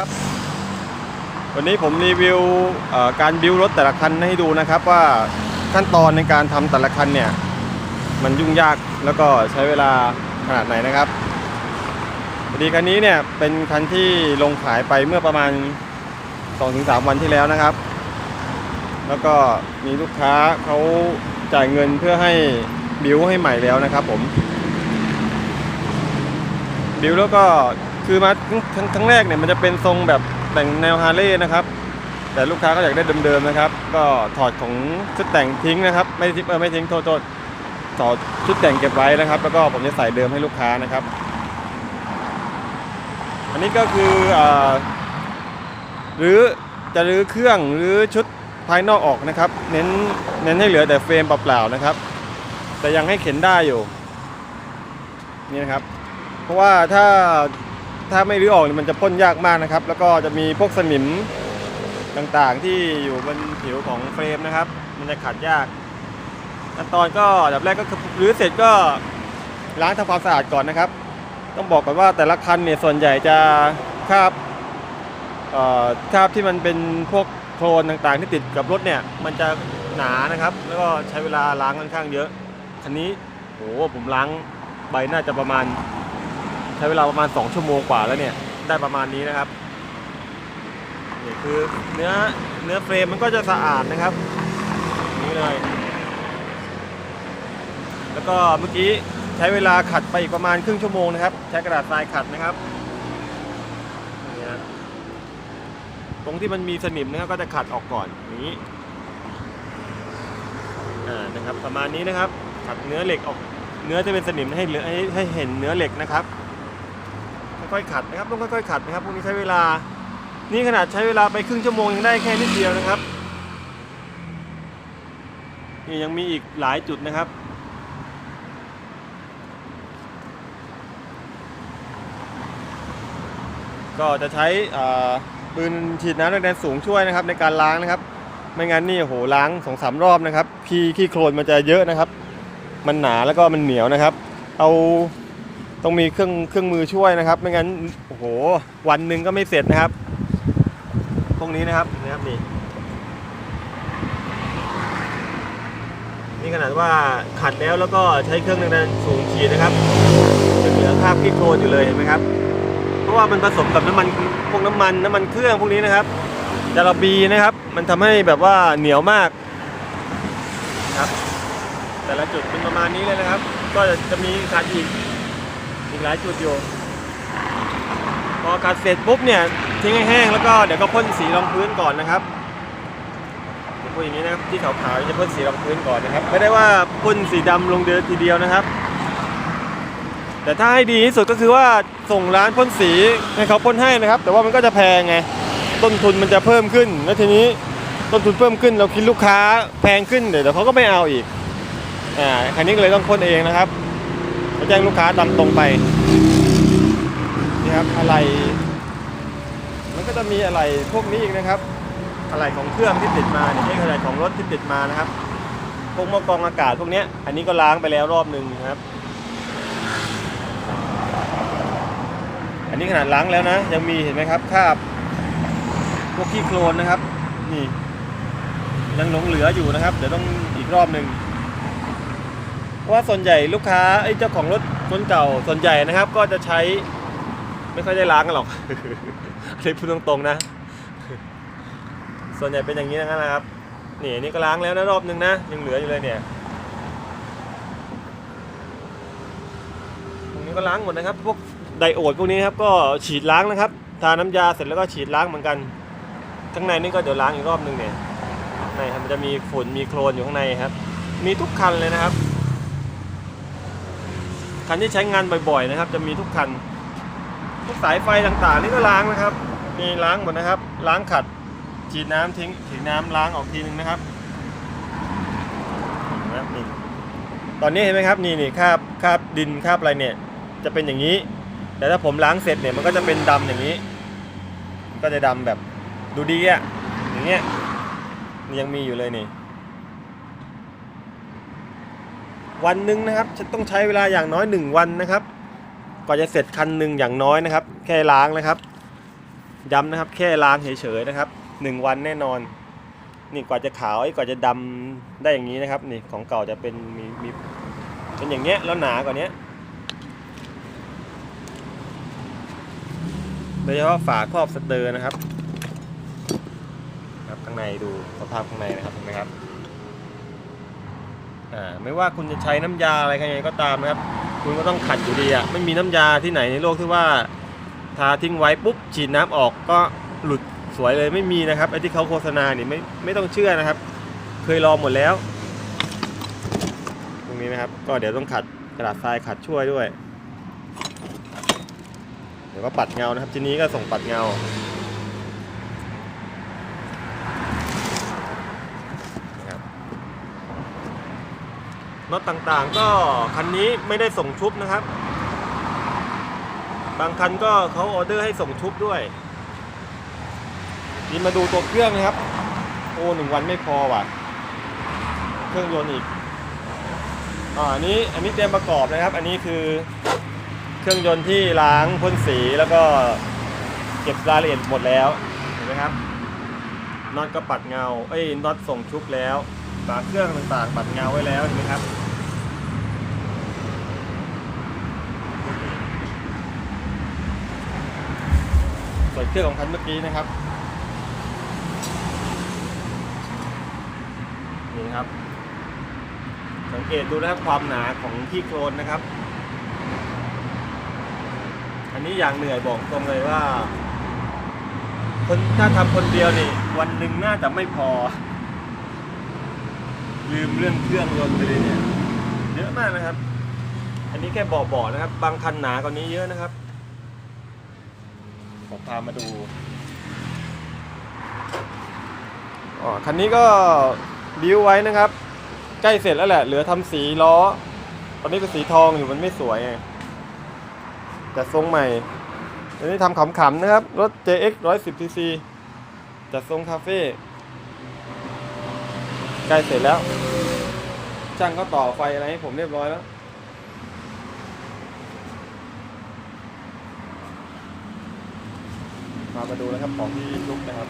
ครับวันนี้ผมรีวิวการบิวรถแต่ละคันให้ดูนะครับว่าขั้นตอนในการทำแต่ละคันเนี่ยมันยุ่งยากแล้วก็ใช้เวลาขนาดไหนนะครับพอดีคันนี้เนี่ยเป็นคันที่ลงขายไปเมื่อประมาณ 2-3 วันที่แล้วนะครับ แล้วก็มีลูกค้าเขาจ่ายเงินเพื่อให้บิวให้ใหม่แล้วนะครับผมบิวแล้วก็ คือมาครั้งครั้งแรกเนี่ยมันจะเป็นทรงแบบแต่งแนวฮาร์เลย์นะครับ แต่ลูกค้าก็อยากได้เดิมๆนะครับ ก็ถอดของชุดแต่งทิ้งนะครับ ไม่ทิ้งเออไม่ทิ้งโทษโทษถอดชุดแต่งเก็บไว้นะครับ แล้วก็ผมจะใส่เดิมให้ลูกค้านะครับ อันนี้ก็คืออ่าหรือจะรื้อเครื่องหรือชุดภายนอกออกนะครับ เน้นเน้นให้เหลือแต่เฟรมเปล่าๆนะครับ แต่ยังให้เข็นได้อยู่นี่นะครับ เพราะว่าถ้า ถ้าไม่รื้อออกมันจะพ่นยากมากนะครับ แล้วก็จะมีพวกสนิมต่างๆ ที่อยู่บนผิวของเฟรมนะครับ มันจะขัดยากขั้นตอนก็อันดับแรกก็คือรื้อเสร็จก็ล้างทำความสะอาดก่อนนะครับ ต้องบอกก่อนว่าแต่ละคันเนี่ยส่วนใหญ่จะคราบคราบที่มันเป็นพวกโคลนต่างๆ ที่ติดกับรถเนี่ย มันจะหนานะครับ แล้วก็ใช้เวลาล้างค่อนข้างเยอะคันนี้โหผมล้างใบน่าจะประมาณ ใช้เวลาประมาณ 2 ชั่วโมงกว่าแล้วเนี่ย ได้ประมาณนี้นะครับนี่คือเนื้อเนื้อเฟรมมันก็จะสะอาดนะครับ นี่เลย แล้วก็เมื่อกี้ใช้เวลาขัดไปอีกประมาณครึ่งชั่วโมงนะครับ ใช้กระดาษทรายขัดนะครับนี่นะตรงที่มันมีสนิมนะครับก็จะขัดออกก่อนอย่างนี้อ่านะครับประมาณนี้นะครับขัดเนื้อเหล็กออกเนื้อจะเป็นสนิมให้เหลือให้ให้เห็นเนื้อเหล็กนะครับ ค่อยๆขัดนะครับต้องค่อยๆขัดนะครับพวกนี้ใช้เวลา นี่ขนาดใช้เวลาไปครึ่งชั่วโมงยังได้แค่นิดเดียวนะครับนี่ยังมีอีกหลายจุดนะครับ ก็จะใช้ปืนฉีดน้ำแรงดันสูงช่วยนะครับในการล้างนะครับ ไม่งั้นนี่โอ้โหล้างสองสามรอบนะครับขี้ขี้โคลนมันจะเยอะนะครับ มันหนาแล้วก็มันเหนียวนะครับ เอา ต้องมีเครื่องเครื่องมือช่วยนะครับ ไม่งั้นโอ้โหวันหนึ่งก็ไม่เสร็จนะครับ พวกนี้นะครับนะครับนี่นี่ขนาดว่าขัดแล้วแล้วก็ใช้เครื่องดันสูงฉีดนะครับยังเหลือคราบขี้โคลนอยู่เลยเห็นไหมครับ เพราะว่ามันผสมกับน้ำมันพวกน้ำมันน้ำมันเครื่องพวกนี้นะครับจาระบีนะครับ มันทำให้แบบว่าเหนียวมากครับ แต่ละจุดเป็นประมาณนี้เลยนะครับ ก็จะมีขัดอีก หลายจุดอยู่ พอขัดเสร็จปุ๊บเนี่ยทิ้งให้แห้งแล้วก็เดี๋ยวก็พ่นสีรองพื้นก่อนนะครับพูดอย่างนี้นะครับที่ขาวๆจะพ่นสีรองพื้นก่อนนะครับไม่ได้ว่าพ่นสีดำลงเดือทีเดียวนะครับ แต่ถ้าให้ดีที่สุดก็คือว่าส่งร้านพ่นสีให้เขาพ่นให้นะครับ แต่ว่ามันก็จะแพงไงต้นทุนมันจะเพิ่มขึ้น แล้วทีนี้ต้นทุนเพิ่มขึ้นเราคิดลูกค้าแพงขึ้นเดี๋ยวเขาก็ไม่เอาอีกอ่าคันนี้เลยต้องพ่นเองนะครับ แจ้งลูกค้าตามตรงไปนี่ครับอะไรมันก็จะมีอะไรพวกนี้อีกนะครับ อะไรของเครื่องที่ติดมาเนี่ยอะไรของรถที่ติดมานะครับพวกหม้อกรองอากาศพวกนี้อันนี้ก็ล้างไปแล้วรอบหนึ่งนะครับ อันนี้ขนาดล้างแล้วนะ ยังมีเห็นไหมครับคราบพวกขี้โคลนนะครับ นี่ยังหลงเหลืออยู่นะครับ เดี๋ยวต้องอีกรอบหนึ่ง เพราะว่าส่วนใหญ่ลูกค้าไอ้เจ้าของรถคนเก่าส่วนใหญ่นะครับ ก็จะใช้ไม่ค่อยได้ล้างกันหรอกอันนี้พูดตรงๆนะ ส่วนใหญ่เป็นอย่างนี้นะครับนี่นี่ก็ล้างแล้วนะรอบนึงนะยังเหลืออยู่เลยเนี่ยตรงนี้ก็ล้างหมดนะครับ พวกไดโอดพวกนี้ครับก็ฉีดล้างนะครับทาน้ำยาเสร็จแล้วก็ฉีดล้างเหมือนกันข้างในนี่ก็เดี๋ยวล้างอีกรอบนึงเนี่ยในครับมันจะมีฝุ่นมีโคลนอยู่ข้างในครับ มีทุกคันเลยนะครับ คันที่ใช้งานบ่อยๆนะครับ จะมีทุกคันพวกสายไฟต่างๆ นี่ก็ล้างนะครับนี่ล้างหมดนะครับ ล้างขัดฉีดน้ำทิ้งฉีดน้ำล้างออกทีนึงนะครับนี่ตอนนี้เห็นไหมครับนี่นี่คราบคราบดินคราบอะไรเนี่ย จะเป็นอย่างนี้ แต่ถ้าผมล้างเสร็จเนี่ยมันก็จะเป็นดำอย่างนี้ ก็จะดำแบบดูดีอะอย่างเงี้ยนี่ยังมีอยู่เลยนี่ วันหนึ่งนะครับจะต้องใช้เวลาอย่างน้อยหนึ่งวันนะครับกว่าจะเสร็จคันหนึ่งอย่างน้อยนะครับ แค่ล้างนะครับย้ำนะครับ แค่ล้างเฉยๆนะครับหนึ่งวันแน่นอน นี่กว่าจะขาวไอ้กว่าจะดำได้อย่างนี้นะครับนี่ของเก่าจะเป็นมีมีเป็นอย่างเงี้ยแล้วหนากว่านี้โดยเฉพาะฝาครอบสเตอร์นะครับ ครับข้างในดูสภาพข้างในนะครับเห็นไหมครับ อ่าไม่ว่าคุณจะใช้น้ำยาอะไรยังไงก็ตามนะครับ คุณก็ต้องขัดอยู่ดีอะไม่มีน้ำยาที่ไหนในโลกที่ว่าทาทิ้งไว้ปุ๊บฉีดน้ำออกก็หลุดสวยเลยไม่มีนะครับไอ้ที่เขาโฆษณาเนี่ยไม่ไม่ต้องเชื่อนะครับ เคยลองหมดแล้ว ตรงนี้นะครับ ก็เดี๋ยวต้องขัดกระดาษทรายขัดช่วยด้วย เดี๋ยวก็ปัดเงานะครับทีนี้ก็ส่งปัดเงานะครับ น็อตต่างๆ ก็คันนี้ไม่ได้ส่งชุบนะครับ บางคันก็เขาออเดอร์ให้ส่งชุบด้วยนี่มาดูตัวเครื่องนะครับ โอ้หนึ่งวันไม่พอว่ะ เครื่องยนต์อีกอ่าอันนี้อันนี้เตรียมประกอบนะครับ อันนี้คือเครื่องยนต์ที่ล้างพ่นสีแล้วก็เก็บรายละเอียดหมดแล้วเห็นไหมครับน็อตก็ปัดเงา เอ้ยน็อตส่งชุบแล้วฝาเครื่องต่างๆ ปัดเงาไว้แล้วเห็นไหมครับ ส่วน เครื่องของคันเมื่อกี้นะครับนี่นะครับ สังเกตดูนะครับความหนาของที่โครนนะครับ อันนี้อย่างเหนื่อยบอกตรงเลยว่า คนถ้าทำคนเดียวนี่ วันหนึ่งน่าจะไม่พอ ลืมเรื่องเครื่องยนต์ไปเลยเนี่ยเยอะมากนะครับ อันนี้แค่บอกๆนะครับ บางคันหนากว่านี้เยอะนะครับ พามาดูอ๋อคันนี้ก็บิวไว้นะครับ ใกล้เสร็จแล้วแหละ เหลือทำสีล้อ ตอนนี้เป็นสีทองอยู่มันไม่สวยไงแต่ทรงใหม่อันนี้ทำขำๆนะครับ รถ JX 110cc จัดทรงคาเฟ่ใกล้เสร็จแล้ว ช่างก็ต่อไฟอะไรให้ผมเรียบร้อยแล้ว มามาดูนะครับของที่ลุกนะครับ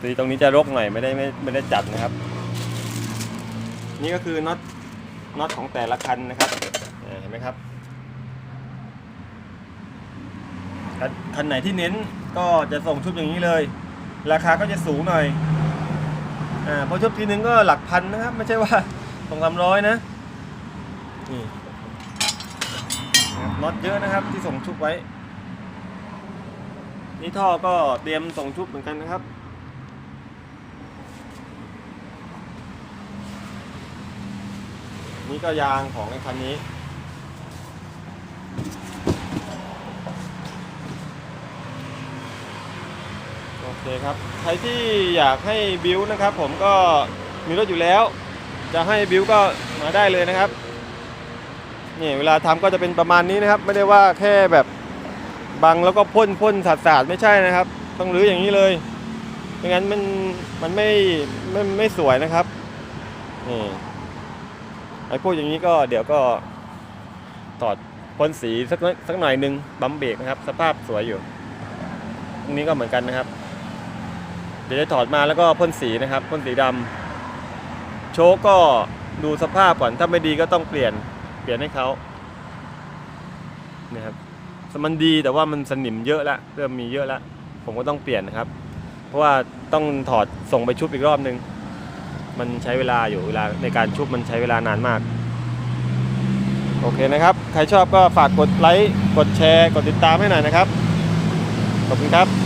ตีตรงนี้จะรกหน่อยไม่ได้ไม่ไม่ได้จัดนะครับ นี่ก็คือน็อตน็อตของแต่ละคันนะครับเอ่อเห็นไหมครับคันคันไหนที่เน้นก็จะส่งชุดอย่างนี้เลย ราคาก็จะสูงหน่อยอ่าเพราะชุดทีนึงก็หลักพันนะครับ ไม่ใช่ว่าสองสามร้อยนะนี่นะครับน็อตเยอะนะครับที่ส่งชุบไว้ นี่ท่อก็เตรียมส่งชุบเหมือนกันนะครับ นี่ก็ยางของไอ้คันนี้โอเคครับ ใครที่อยากให้บิวนะครับผมก็มีรถอยู่แล้ว จะให้บิวก็มาได้เลยนะครับนี่เวลาทำก็จะเป็นประมาณนี้นะครับ ไม่ได้ว่าแค่แบบ บังแล้วก็พ่นพ่นสาดสาดไม่ใช่นะครับ ต้องรื้ออย่างนี้เลยไม่งั้นมันมันไม่ไม่ไม่สวยนะครับนี่ไอ้พวกอย่างนี้ก็เดี๋ยวก็ถอดพ่นสีสักสักหน่อยนึงบัมเบรกนะครับ สภาพสวยอยู่ตรงนี้ก็เหมือนกันนะครับ เดี๋ยวจะถอดมาแล้วก็พ่นสีนะครับพ่นสีดำโชคก็ดูสภาพก่อนถ้าไม่ดีก็ต้องเปลี่ยนเปลี่ยนให้เขานี่ครับ มันดีแต่ว่ามันสนิมเยอะแล้วเริ่มมีเยอะแล้วผมก็ต้องเปลี่ยนนะครับ เพราะว่าต้องถอดส่งไปชุบอีกรอบนึง มันใช้เวลาอยู่เวลาในการชุบมันใช้เวลานานมาก โอเคนะครับ ใครชอบก็ฝากกดไลค์ กดแชร์ กดติดตามให้หน่อยนะครับ ขอบคุณครับ